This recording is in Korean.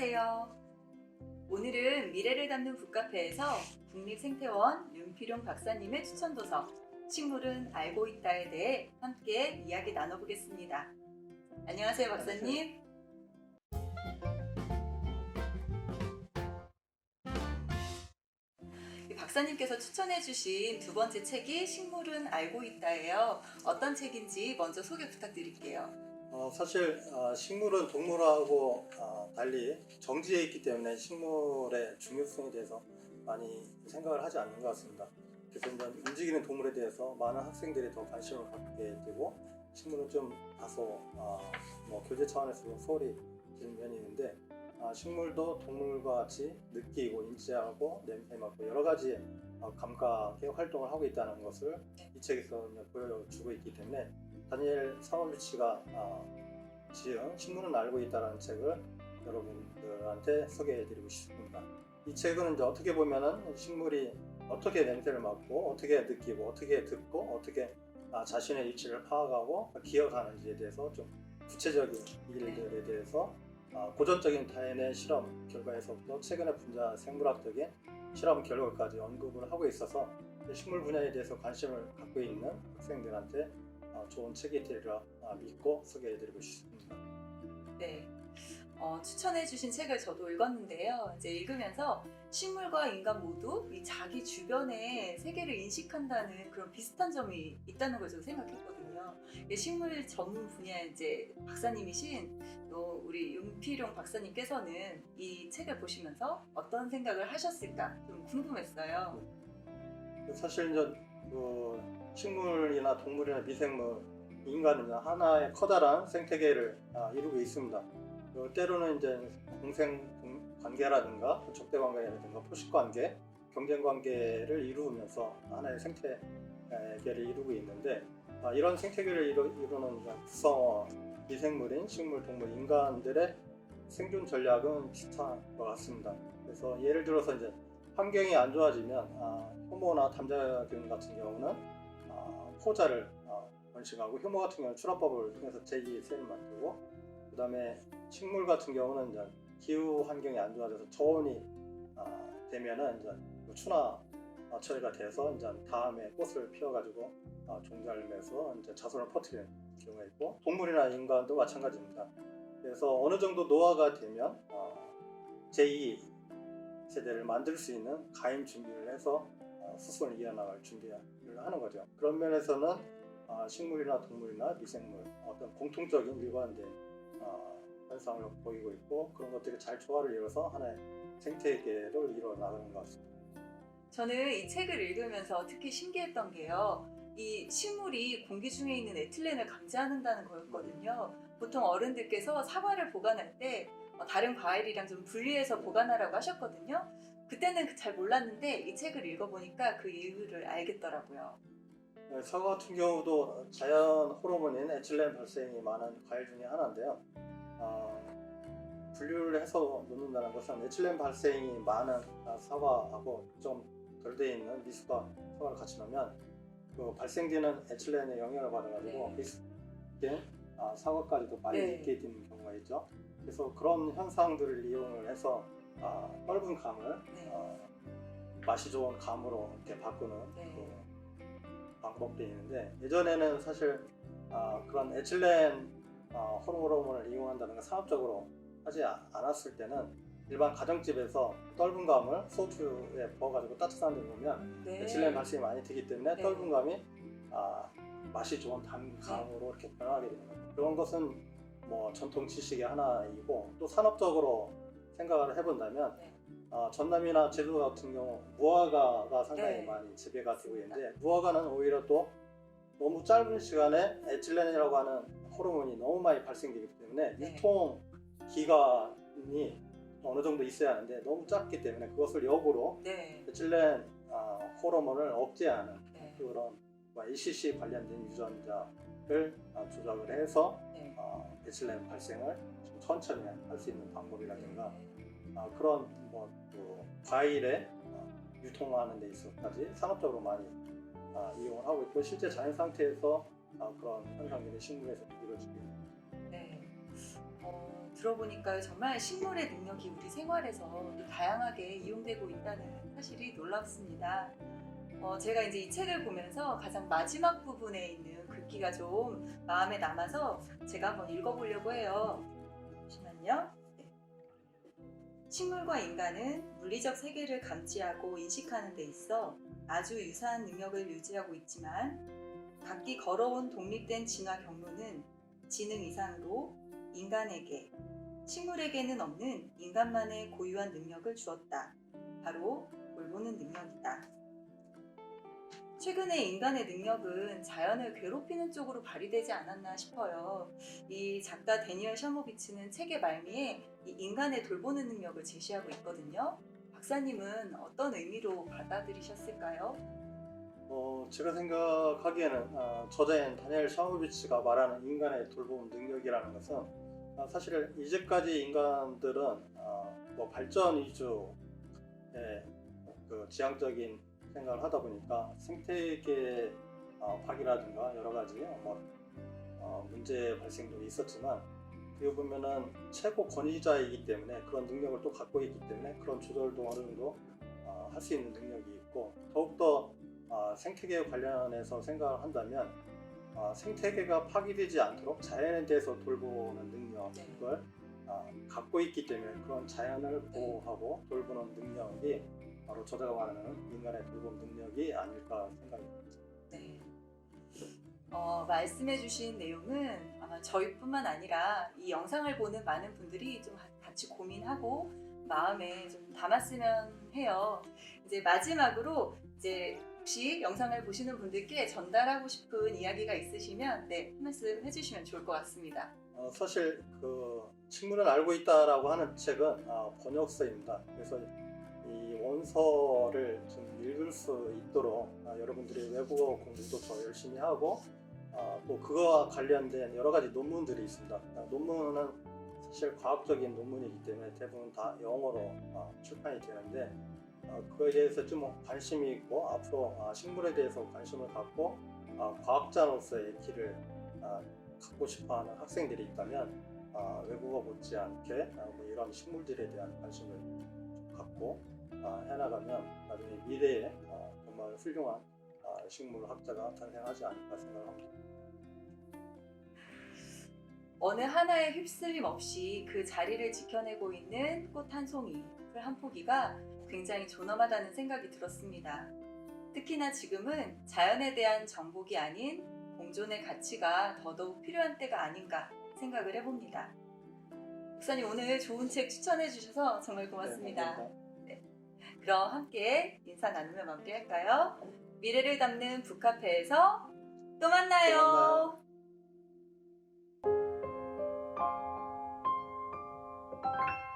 안녕하세요. 오늘은 미래를 담는 북카페에서 국립생태원 윤필용 박사님의 추천 도서 식물은 알고 있다에 대해 함께 이야기 나눠보겠습니다. 안녕하세요, 박사님. 이 박사님께서 추천해주신 두 번째 책이 식물은 알고 있다예요. 어떤 책인지 먼저 소개 부탁드릴게요. 어, 사실 아, 식물은 동물하고 아, 달리 정지해 있기 때문에 식물의 중요성에 대해서 많이 생각을 하지 않는 것 같습니다. 그래서 움직이는 동물에 대해서 많은 학생들이 더 관심을 갖게 되고 식물은 좀 다소 아, 뭐 교재 차원에서 좀 소홀히 되는 면이 있는데 아, 식물도 동물과 같이 느끼고 인지하고 냄새 맡고 여러 가지 어, 감각의 활동을 하고 있다는 것을 이 책에서 보여주고 있기 때문에 다니엘 사원비치가 어, 지은 식물은 알고 있다는 책을 여러분들한테 소개해드리고 싶습니다. 이 책은 이제 어떻게 보면은 식물이 어떻게 냄새를 맡고 어떻게 느끼고 어떻게 듣고 어떻게 아, 자신의 위치를 파악하고 기억하는지에 대해서 좀 구체적인 일들에 대해서 아, 고전적인 다연의 실험 결과에서부터 최근의 분자 생물학적인 실험 결과까지 언급을 하고 있어서 식물 분야에 대해서 관심을 갖고 있는 학생들한테 어, 좋은 책이 되리라 아, 믿고 소개해드리고 싶습니다. 네. 어, 추천해주신 책을 저도 읽었는데요. 이제 읽으면서 식물과 인간 모두 이 자기 주변의 세계를 인식한다는 그런 비슷한 점이 있다는 걸 저도 생각했거든요. 이 식물 전문 분야의 이제 박사님이신 또 우리 윤필용 박사님께서는 이 책을 보시면서 어떤 생각을 하셨을까 좀 궁금했어요. 사실 이제 그 식물이나 동물이나 미생물, 인간은 하나의 커다란 생태계를 아, 이루고 있습니다. 그 때로는 이제 공- 관계라든가 적대 관계라든가 포식 관계, 경쟁 관계를 이루면서 하나의 생태계를 이루고 있는데 아, 이런 생태계를 이루, 이루는 구성원 미생물인 식물, 동물, 인간들의 생존 전략은 비슷한 것 같습니다. 그래서 예를 들어서 이제 환경이 안 좋아지면 아, 효모나 담자균 같은 경우는 아, 포자를 아, 번식하고 효모 같은 경우는 출합법을 통해서 제2의 셀을 만들고 그 다음에 식물 같은 경우는 이제 기후 환경이 안 좋아져서 저온이 아, 되면은 이제 그 추나 아, 처리가 돼서 이제 다음에 꽃을 피워가지고 아, 종자를 내서 이제 자손을 퍼뜨리는 경우가 있고 동물이나 인간도 마찬가지입니다. 그래서 어느 정도 노화가 되면 어, 제2 세대를 만들 수 있는 가임 준비를 해서 어, 수순을 이어나갈 준비를 하는 거죠. 그런 면에서는 어, 식물이나 동물이나 미생물 어떤 공통적인 일관된 어, 현상을 보이고 있고 그런 것들이 잘 조화를 이뤄서 하나의 생태계를 이루어 나가는 것 같습니다. 저는 이 책을 읽으면서 특히 신기했던 게요. 이 식물이 공기 중에 있는 에틸렌을 감지하는다는 거였거든요. 보통 어른들께서 사과를 보관할 때 어, 다른 과일이랑 좀 분리해서 보관하라고 하셨거든요. 그때는 잘 몰랐는데 이 책을 읽어보니까 그 이유를 알겠더라고요. 네, 사과 같은 경우도 자연 호르몬인 에틸렌 발생이 많은 과일 중에 하나인데요. 어, 분류를 해서 놓는다는 것은 에틸렌 발생이 많은 아, 사과하고 좀 덜돼 있는 미숫과 사과를 같이 넣으면 그 발생되는 에틸렌의 영향을 받아가지고 네. 비슷한 아, 사과까지도 많이 네. 있게 되는 경우가 있죠. 그래서 그런 현상들을 이용을 해서 아, 떫은 감을 네. 어, 맛이 좋은 감으로 이렇게 바꾸는 네. 그 방법도 있는데 예전에는 사실 아, 그런 에틸렌 어, 호르몬을 이용한다는 걸 산업적으로 하지 아- 않았을 때는 일반 가정집에서 떫은 감을 소주에 부어가지고 따뜻한 데 놓으면 네. 에틸렌 발생이 많이 되기 때문에 네. 떫은 감이 아, 맛이 좋은 단 감으로 이렇게 변하게 되는 거예요. 그런 것은 뭐 전통 지식의 하나이고 또 산업적으로 생각을 해본다면 네. 아, 전남이나 제주 같은 경우 무화과가 상당히 네. 많이 재배가 되고. 있는데 무화과는 오히려 또 너무 짧은 시간에 에틸렌이라고 하는 호르몬이 너무 많이 발생되기 때문에 네. 유통 기간이 어느 정도 있어야 하는데 너무 짧기 때문에 그것을 역으로 네. 에틸렌 아, 호르몬을 억제하는 네. 그런 ACC 관련된 유전자를 아, 조작을 해서 네. 어, 에틸렌 발생을 좀 천천히 할 수 있는 방법이라든가 네. 아, 그런 뭐또 과일의 어, 유통하는 데 있어서까지 산업적으로 많이 아, 이용을 하고 있고 실제 자연 상태에서 아, 그런 현상들이 식물에서 이루어지고 있습니다. 네. 어, 들어보니까 정말 식물의 능력이 우리 생활에서 또 다양하게 이용되고 있다는 사실이 놀랍습니다. 어, 제가 이제 이 책을 보면서 가장 마지막 부분에 있는 글귀가 좀 마음에 남아서 제가 한번 읽어보려고 해요. 잠시만요. 네. 식물과 인간은 물리적 세계를 감지하고 인식하는 데 있어 아주 유사한 능력을 유지하고 있지만 각기 걸어온 독립된 진화 경로는 지능 이상으로 인간에게, 식물에게는 없는 인간만의 고유한 능력을 주었다. 바로 돌보는 능력이다. 최근에 인간의 능력은 자연을 괴롭히는 쪽으로 발휘되지 않았나 싶어요. 이 작가 데니얼 샤모비츠는 책의 말미에 이 인간의 돌보는 능력을 제시하고 있거든요. 박사님은 어떤 의미로 받아들이셨을까요? 어, 제가 생각하기에는 아, 저자인 다니엘 샤우비치가 말하는 인간의 돌봄 능력이라는 것은 아, 사실 이제까지 인간들은 아, 뭐 발전 위주의 그 지향적인 생각을 하다 보니까 생태계 어, 파괴라든가 여러 가지 뭐 어, 문제 발생도 있었지만 어떻게 보면은 최고 권위자이기 때문에 그런 능력을 또 갖고 있기 때문에 그런 조절도 어느 정도 어, 할수 있는 능력이 있고 더욱더 아, 생태계 관련해서 생각을 한다면 아, 생태계가 파괴되지 않도록 자연에 대해서 돌보는 능력을 아, 갖고 있기 때문에 그런 자연을 보호하고 돌보는 능력이 바로 저자가 말하는 인간의 돌봄 능력이 아닐까 생각합니다. 네. 어, 말씀해주신 내용은 아마 저희뿐만 아니라 이 영상을 보는 많은 분들이 좀 같이 고민하고 마음에 좀 담았으면 해요. 이제 마지막으로 이제 혹시 영상을 보시는 분들께 전달하고 싶은 이야기가 있으시면 네, 한 말씀 해주시면 좋을 것 같습니다. 어, 사실 그 식물은 알고 있다라고 하는 책은 아, 번역서입니다. 그래서 이 원서를 좀 읽을 수 있도록 아, 여러분들이 외국어 공부도 더 열심히 하고 아, 또 그거와 관련된 여러 가지 논문들이 있습니다. 아, 논문은 사실 과학적인 논문이기 때문에 대부분 다 영어로 아, 출판이 되는데 아, 그거에 대해서 좀 관심이 있고 앞으로 아, 식물에 대해서 관심을 갖고 아, 과학자로서의 길을 아, 갖고 싶어하는 학생들이 있다면 아, 외국어 못지않게 아, 뭐 이런 식물들에 대한 관심을 갖고 아, 해나가면 나중에 미래에 아, 정말 훌륭한 아, 식물학자가 탄생하지 않을까 생각합니다. 어느 하나의 휩쓸림 없이 그 자리를 지켜내고 있는 꽃 한 송이, 풀 한 포기가 굉장히 존엄하다는 생각이 들었습니다. 특히나 지금은 자연에 대한 정복이 아닌 공존의 가치가 더더욱 필요한 때가 아닌가 생각을 해봅니다. 목사님 오늘 좋은 책 추천해 주셔서 정말 고맙습니다. 네, 감사합니다. 그럼 함께 인사 나누며 마무리할까요? 미래를 담는 북카페에서 또 만나요. 또 만나요. Thank you.